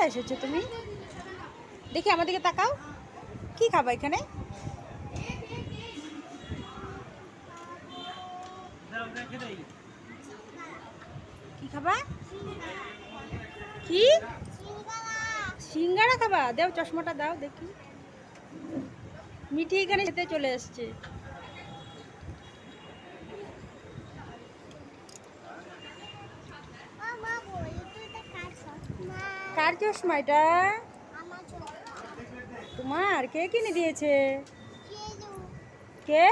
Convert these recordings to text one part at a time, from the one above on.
কোথায় এসেছ তুমি? দেখি আমাদেরকে তাকাও। কি খাবা এখানে? কি খাবা? কি? সিঙ্গারা খাবা? দাও, চশমাটা দাও, দেখি। মিঠি এখানে খেতে চলে এসছে। কার চশমা এটা? তোমার? কে কিনে দিয়েছে? কে?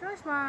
চশমা।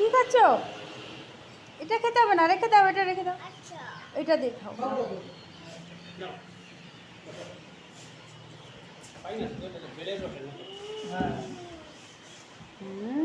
কি খাচ্ছ? এটা খেতে হবে না রেখে দাও এটা রেখে দাও। আচ্ছা। এটা দেখাও। হুম।